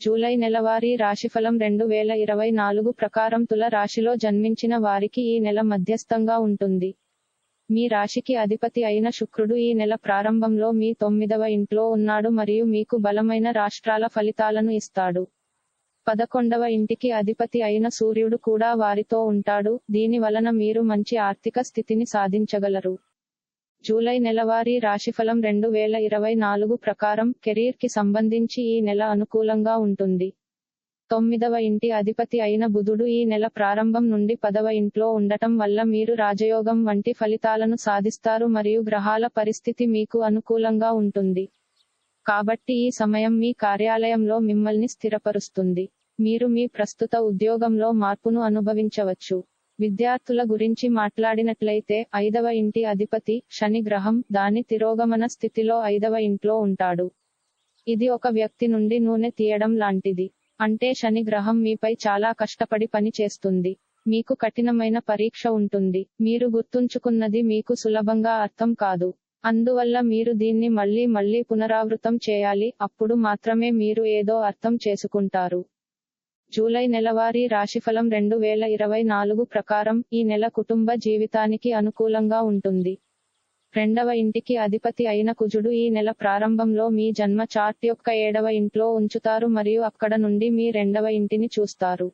July నెలవారీ రాశిఫలం రెండు వేల ఇరవై నాలుగు ప్రకారం తుల రాశిలో జన్మించిన వారికి ఈ నెల మధ్యస్థంగా ఉంటుంది. మీ రాశికి అధిపతి అయిన శుక్రుడు ఈ నెల ప్రారంభంలో మీ తొమ్మిదవ ఇంట్లో ఉన్నాడు మరియు మీకు బలమైన రాష్ట్రాల ఫలితాలను ఇస్తాడు. పదకొండవ ఇంటికి అధిపతి అయిన సూర్యుడు కూడా వారితో ఉంటాడు. దీని వలన మీరు మంచి ఆర్థిక స్థితిని సాధించగలరు. జూలై నెలవారీ రాశిఫలం రెండు వేల ఇరవై నాలుగు ప్రకారం కెరీర్కి సంబంధించి ఈ నెల అనుకూలంగా ఉంటుంది. తొమ్మిదవ ఇంటి అధిపతి అయిన బుధుడు ఈ నెల ప్రారంభం నుండి పదవ ఇంట్లో ఉండటం వల్ల మీరు రాజయోగం వంటి ఫలితాలను సాధిస్తారు మరియు గ్రహాల పరిస్థితి మీకు అనుకూలంగా ఉంటుంది. కాబట్టి ఈ సమయం మీ కార్యాలయంలో మిమ్మల్ని స్థిరపరుస్తుంది. మీరు మీ ప్రస్తుత ఉద్యోగంలో మార్పును అనుభవించవచ్చు. విద్యార్థుల గురించి మాట్లాడినట్లయితే ఐదవ ఇంటి అధిపతి శని గ్రహం దాని తిరోగమన స్థితిలో ఐదవ ఇంట్లో ఉంటాడు. ఇది ఒక వ్యక్తి నుండి నూనె తీయడం లాంటిది. అంటే శని గ్రహం మీపై చాలా కష్టపడి పని చేస్తుంది. మీకు కఠినమైన పరీక్ష ఉంటుంది. మీరు గుర్తుంచుకున్నది మీకు సులభంగా అర్థం కాదు. అందువల్ల మీరు దీన్ని మళ్ళీ మళ్ళీ పునరావృతం చేయాలి. అప్పుడు మాత్రమే మీరు ఏదో అర్థం చేసుకుంటారు. జూలై నెలవారీ రాశిఫలం రెండు వేల ఇరవై నాలుగు ప్రకారం ఈ నెల కుటుంబ జీవితానికి అనుకూలంగా ఉంటుంది. రెండవ ఇంటికి అధిపతి అయిన కుజుడు ఈ నెల ప్రారంభంలో మీ జన్మ చార్ట్ యొక్క ఏడవ ఇంట్లో ఉంచుతారు మరియు అక్కడ నుండి మీ రెండవ ఇంటిని చూస్తారు.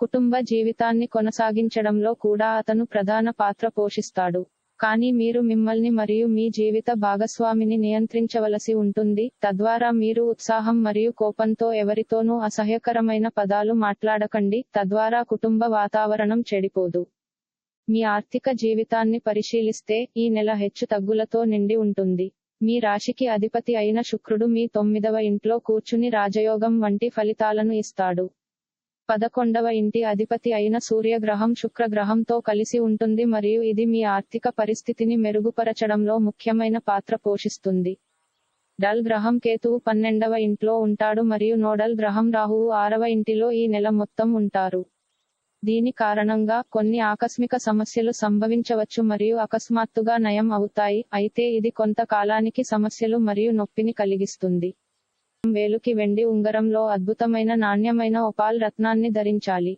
కుటుంబ జీవితాన్ని కొనసాగించడంలో కూడా అతను ప్రధాన పాత్ర పోషిస్తాడు. కానీ మీరు మిమ్మల్ని మరియు మీ జీవిత భాగస్వామిని నియంత్రించవలసి ఉంటుంది. తద్వారా మీరు ఉత్సాహం మరియు కోపంతో ఎవరితోనూ అసహ్యకరమైన పదాలు మాట్లాడకండి. తద్వారా కుటుంబ వాతావరణం చెడిపోదు. మీ ఆర్థిక జీవితాన్ని పరిశీలిస్తే ఈ నెల హెచ్చు తగ్గులతో నిండి ఉంటుంది. మీ రాశికి అధిపతి అయిన శుక్రుడు మీ తొమ్మిదవ ఇంట్లో కూర్చుని రాజయోగం వంటి ఫలితాలను ఇస్తాడు. పదకొండవ ఇంటి అధిపతి అయిన సూర్యగ్రహం శుక్రగ్రహంతో కలిసి ఉంటుంది మరియు ఇది మీ ఆర్థిక పరిస్థితిని మెరుగుపరచడంలో ముఖ్యమైన పాత్ర పోషిస్తుంది. డల్ గ్రహం కేతువు పన్నెండవ ఇంట్లో ఉంటాడు మరియు నోడల్ గ్రహం రాహువు ఆరవ ఇంటిలో ఈ నెల మొత్తం ఉంటారు. దీని కారణంగా కొన్ని ఆకస్మిక సమస్యలు సంభవించవచ్చు మరియు అకస్మాత్తుగా నయం అవుతాయి అయితే ఇది కొంత కాలానికి సమస్యలు మరియు నొప్పిని కలిగిస్తుంది. వేలుకి వెండి ఉంగరంలో అద్భుతమైన నాణ్యమైన ఒపాల్ రత్నాన్ని ధరించాలి.